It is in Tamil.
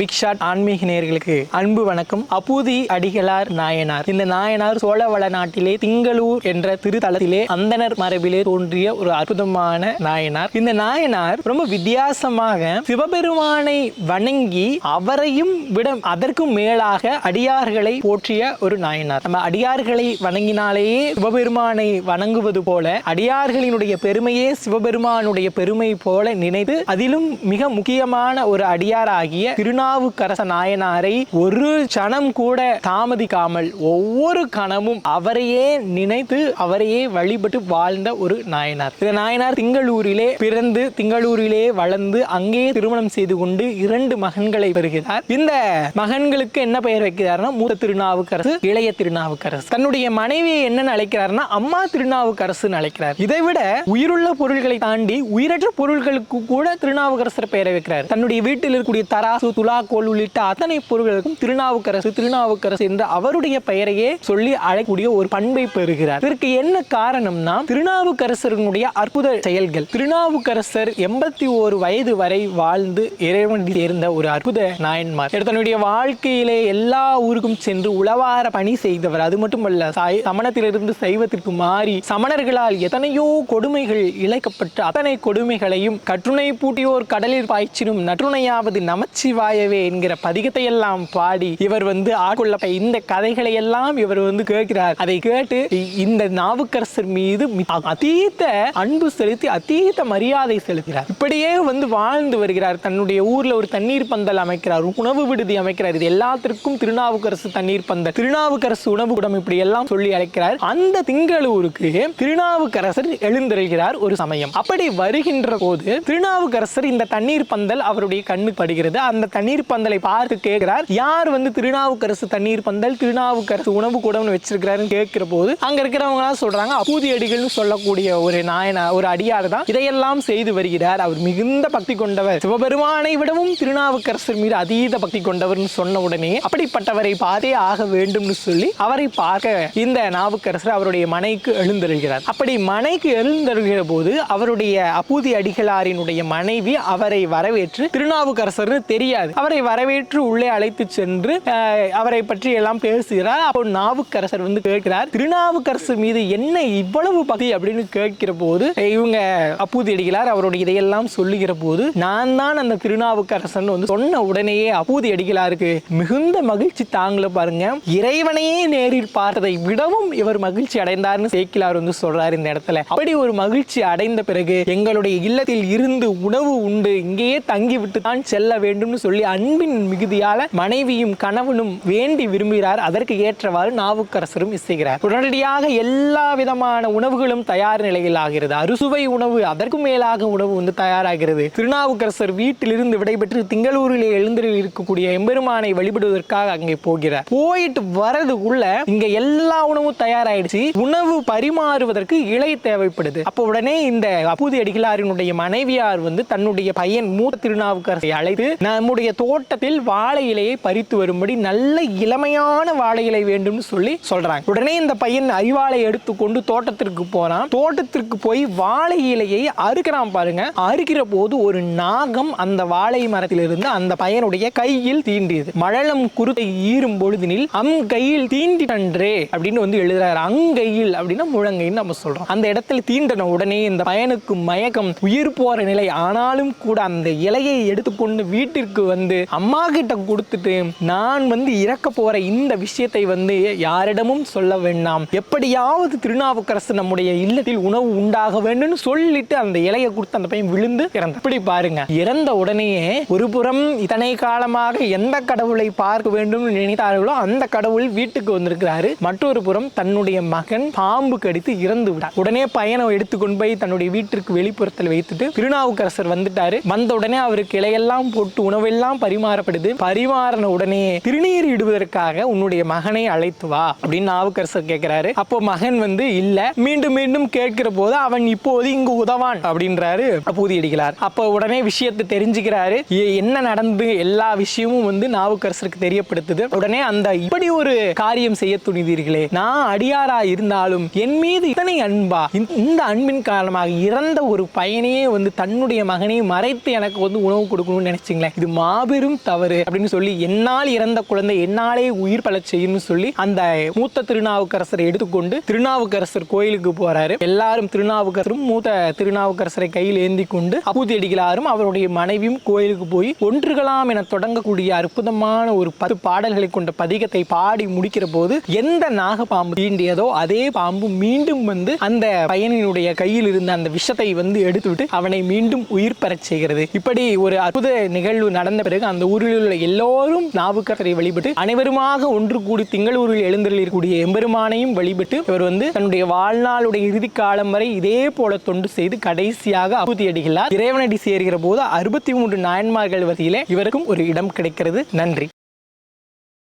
பிக் ஷாட் ஆன்மீக நேர்களுக்கு அன்பு வணக்கம். அபூதி அடிகளார் நாயனார். இந்த நாயனார் சோழவள நாட்டிலே திங்களூர் என்ற திருத்தலத்திலே அந்தனர் மரபிலே தோன்றிய ஒரு அற்புதமான நாயனார். இந்த நாயனார் ரொம்ப வித்தியாசமாக சிவபெருமானை வணங்கி அவரையும் விட அதற்கும் மேலாக அடியார்களை போற்றிய ஒரு நாயனார். நம்ம அடியார்களை வணங்கினாலேயே சிவபெருமானை வணங்குவது போல அடியார்களினுடைய பெருமையே சிவபெருமானுடைய பெருமை போல நினைத்து அதிலும் மிக முக்கியமான ஒரு அடியாராகிய திருநாவுக்கரச நாயனாரை ஒரு சனம் கூட தாமதிக்காமல் ஒவ்வொரு கணமும் அவரையே நினைத்து அவரையே வழிபட்டு வாழ்ந்த ஒரு நாயனார். இந்த நாயனார் திங்களூரிலே பிறந்து திங்களூரிலே வளர்ந்து அங்கே திருமணம் செய்து கொண்டு இரண்டு மகன்களை பெறுகிறார். இந்த மகன்களுக்கு என்ன பெயர் வைக்கிறார்னா மூத்த திருநாவுக்கரசு இளைய திருநாவுக்கரசு. தன்னுடைய மனைவியை என்னன்னு அழைக்கிறார்னா அம்மா திருநாவுக்கரசுன்னு அழைக்கிறார். இதை விட உயிருள்ள பொருள்களை தாண்டி உயிரற்ற பொருள்களுக்கு கூட திருநாவுக்கரசர் பெயரை வைக்கிறார். தன்னுடைய வீட்டில் இருக்கக்கூடிய தராசு துலாக்கோல் உள்ளிட்ட அத்தனை பொருள்களுக்கும் திருநாவுக்கரசு திருநாவுக்கரசு என்ற அவருடைய பெயரையே சொல்லி அழைக்கூடிய ஒரு பண்பை பெறுகிறார். இதற்கு என்ன காரணம்னா திருநாவுக்கரசருடைய அற்புத செயல்கள். திருநாவுக்கரசர் எண்பத்தி ஒரு வயது வரை வாழ்ந்து இறைவன் சேர்ந்த ஒரு அற்புத நாயன்மார். தன்னுடைய வாழ்க்கையிலே எல்லா ஊருக்கும் சென்று உளவார பணி செய்தவர். அது மட்டுமல்ல சமணத்திலிருந்து சைவத்திற்கு மாறி சமணர்களால் எத்தனையோ கொடுமைகள் இழைக்கப்பட்ட அத்தனை கொடுமைகளையும் கற்றுணை பூட்டியோர் கடலில் பாய்ச்சினும் நற்றுணையாவது நமச்சிவாய நமச்சிவாயவே என்கிற பதிகத்தை எல்லாம் பாடி இவர் வந்து ஆட்கொள்ள இந்த கதைகளை எல்லாம் இவர் வந்து கேட்கிறார். அதை கேட்டு இந்த நாவுக்கரசர் மீது அதீத அன்பு செலுத்தி அதீத மரியாதை செலுத்துகிறார். இப்படியே வந்து வாழ்ந்து வருகிறார். தன்னுடைய ஊர்ல ஒரு தண்ணீர் பந்தல் அமைக்கிறார். உணவு விடுதி அமைக்கிறார். இது எல்லாத்திற்கும் திருநாவுக்கரசு தண்ணீர் பந்தல். திருநாவுக்கரசு உணவு கூடம் இப்படி எல்லாம் சொல்லி அழைக்கிறார். அந்த திங்களூருக்கு திருநாவுக்கரசர் எழுந்திருக்கிறார் ஒரு சமயம். அப்படி வருகின்ற போது திருநாவுக்கரசர் இந்த தண்ணீர் பந்தல் அவருடைய கண்ணு படுகிறது. அந்த தண்ணீர் தண்ணீர் பந்தலை பார்த்து கேட்கிறார். யார் வந்து திருநாவுக்கரசு தண்ணீர் பந்தல் திருநாவுக்கரசு உணவு கூடம்னு வச்சிருக்கிறாருன்னு கேட்கிற போது அங்க இருக்கிறவங்க எல்லாம் சொல்றாங்க அப்பூதி அடிகள்னு சொல்லக்கூடிய ஒரு நாயனா ஒரு அடியார் தான் இதையெல்லாம் செய்து வருகிறார். அவர் மிகுந்த பக்தி கொண்டவர். சிவபெருமானை விடவும் திருநாவுக்கரசர் மீது அதீத பக்தி கொண்டவர்னு சொன்ன உடனே அப்படிப்பட்டவரை பார்த்தே ஆக வேண்டும்னு சொல்லி அவரை பார்க்க இந்த நாவுக்கரசர் அவருடைய மனைக்கு எழுந்தருகிறார் அப்படி மனைக்கு எழுந்தருகிற போது அவருடைய அப்பூதி அடிகளாரினுடைய மனைவி அவரை வரவேற்று திருநாவுக்கரசர்னு தெரியாது. அவரை வரவேற்று உள்ளே அழைத்து சென்று அவரை பற்றி எல்லாம் பேசுகிறார். அப்போ நாவுக்கரசர் வந்து கேட்கிறார் திருநாவுக்கரசர் மீது என்ன இவ்வளவு பக்தி? அப்படின்னு கேட்கிற போது இவங்க அப்பூதி அடிகளார் அவருடைய இதையெல்லாம் சொல்லுகிற போது நான் தான் அந்த திருநாவுக்கரசன் வந்து சொன்ன உடனேயே அப்பூதி அடிகளாருக்கு மிகுந்த மகிழ்ச்சி தாங்கள பாருங்க. இறைவனையே நேரில் பார்த்ததை விடவும் இவர் மகிழ்ச்சி அடைந்தார்னு சேக்கிலார் வந்து சொல்றாரு இந்த இடத்துல. அப்படி ஒரு மகிழ்ச்சி அடைந்த பிறகு எங்களுடைய இல்லத்தில் இருந்து உணவு உண்டு இங்கேயே தங்கி விட்டு தான் செல்ல வேண்டும்னு சொல்லி அன்பின் மிகுதியால மனைவியும் கணவனும் வேண்டி விரும்புகிறார். அதற்கு ஏற்றவாறு நாவுக்கரசரும் இசைகிறார் உடனடியாக எல்லா விதமான உணவுகளும் தயார் நிலையில் ஆகிறது. அறுசுவை உணவு அதற்கும் மேலாக உணவு வந்து தயாராகிறது. திருநாவுக்கரசர் வீட்டிலிருந்து விடைபெற்று திங்களூரிலே எழுந்திரில் இருக்கக்கூடிய எம்பெருமானை வழிபடுவதற்காக அங்கே போகிறார். போயிட்டு வரதுக்குள்ள இங்க எல்லா உணவும் தயாராயிடுச்சு. உணவு பரிமாறுவதற்கு இலை தேவைப்படுது. அப்போ உடனே இந்த அப்பூதி அடிகளாரினுடைய மனைவியார் வந்து தன்னுடைய பையன் மூத்த திருநாவுக்கரசை அழைத்து நம்முடைய தோட்டத்தில் வாழை இலையை பறித்து வரும்படி நல்ல இளமையான வாழை இலை வேண்டும்னு சொல்லி சொல்றாங்க. உடனே இந்த பையன் அறிவாளை எடுத்துக்கொண்டு தோட்டத்திற்கு போறான். தோட்டத்திற்கு போய் வாழை இலையை அறுக்கிறான் பாருங்க. அறுக்கிற போது ஒரு நாகம் அந்த வாழை மரத்திலிருந்து அந்த பையனுடைய கையில் தீண்டியது. மழலம் குருத்தை ஈரும் பொழுதினில் அம் கையில் தீண்டினன்றே அப்படின்னு வந்து எழுதுறாரு. அங்கையில் அப்படின்னா முழங்கைன்னு நம்ம சொல்றோம். அந்த இடத்துல தீண்டின உடனே இந்த பையனுக்கு மயக்கம். உயிர் போற நிலை. ஆனாலும் கூட அந்த இலையை எடுத்துக்கொண்டு வீட்டிற்கு வந்து அம்மா கிட்ட கொடுத்துட்டு நான் வந்து இறக்க போற இந்த விஷயத்தை வந்து யாரிடமும் சொல்ல வேண்டாம். எப்படியாவது திருநாவுக்கரசு நம்முடைய இல்லத்தில் உணவு உண்டாக வேண்டும் சொல்லிட்டு அந்த இலையை கொடுத்து அந்த பையன் விழுந்து இறந்த இப்படி பாருங்க. இறந்த உடனேயே ஒரு புறம் இத்தனை காலமாக எந்த கடவுளை பார்க்க வேண்டும் நினைத்தார்களோ அந்த கடவுள் வீட்டுக்கு வந்திருக்கிறாரு. மற்றொரு புறம் தன்னுடைய மகன் பாம்பு கடித்து இறந்து விட்டார். உடனே பையனை எடுத்துக்கொண்டு போய் தன்னுடைய வீட்டிற்கு வெளிப்புறத்தில் வைத்துட்டு திருநாவுக்கரசர் வந்துட்டாரு. வந்த உடனே அவருக்கு இலையெல்லாம் போட்டு உணவெல்லாம் பரிமாறப்படுது. பரிமாறின உடனே திருநீர் இடுவதற்காக உன்னுடைய மகனை அழைத்து வா அப்படின்னு நாவுக்கரசர் கேட்கிறாரு அப்போ மகன் வந்து இல்ல மீண்டும் மீண்டும் கேட்கிற போது அவன் இப்போது இங்கு உதவான் அப்படின்றாரு. பூதி அடிக்கிறார். அப்போ உடனே விஷயத்தை தெரிஞ்சுக்கிறாரு. என்ன நடந்து எல்லா விஷயமும் வந்து நாவுக்கரசருக்கு தெரியப்படுத்துது. உடனே அந்த இப்படி ஒரு காரியம் செய்ய துணிதீர்களே நான் அடியாரா இருந்தாலும் என் மீது இத்தனை அன்பா? இந்த- இந்த அன்பின் காரணமாக இறந்த ஒரு பையனையே வந்து தன்னுடைய மகனையும் மறைத்து எனக்கு வந்து உணவு கொடுக்கணும்னு நினைச்சிங்களேன். இது மாபெரும் மாபெரும் தவறு அப்படின்னு சொல்லி என்னால் இறந்த குழந்தை என்னாலே உயிர் பலச் செய்யும்னு சொல்லி அந்த மூத்த திருநாவுக்கரசரை எடுத்துக்கொண்டு திருநாவுக்கரசர் கோயிலுக்கு போறாரு. எல்லாரும் திருநாவுக்கரசரும் மூத்த திருநாவுக்கரசரை கையில் ஏந்தி கொண்டு அப்பூதி அடிகளாரும் அவருடைய மனைவியும் கோயிலுக்கு போய் ஒன்றுகளாம் என தொடங்கக்கூடிய அற்புதமான ஒரு பத்து பாடல்களை கொண்ட பதிகத்தை பாடி முடிக்கிற போது எந்த நாகப்பாம்பு தீண்டியதோ அதே பாம்பு மீண்டும் வந்து அந்த பையனினுடைய கையில் இருந்த அந்த விஷத்தை வந்து எடுத்துவிட்டு அவனை மீண்டும் உயிர் பெறச் செய்கிறது. இப்படி ஒரு அற்புத நிகழ்வு நடந்த பிறகு அந்த ஊரில் உள்ள எல்லோரும் நாவுக்கரசரை வழிபட்டு அனைவருமாக ஒன்று கூடி திங்களூரில் எழுந்தருளிருக்கக்கூடிய எம்பெருமானையும் வழிபட்டு இவர் வந்து தன்னுடைய வாழ்நாளுடைய இறுதி காலம் வரை இதே போல தொண்டு செய்து கடைசியாக அபுதி அடிகளார் இறைவனடி சேர்கிற போது அறுபத்தி மூன்று நாயன்மார்கள் வகையிலே இவருக்கும் ஒரு இடம் கிடைக்கிறது. நன்றி.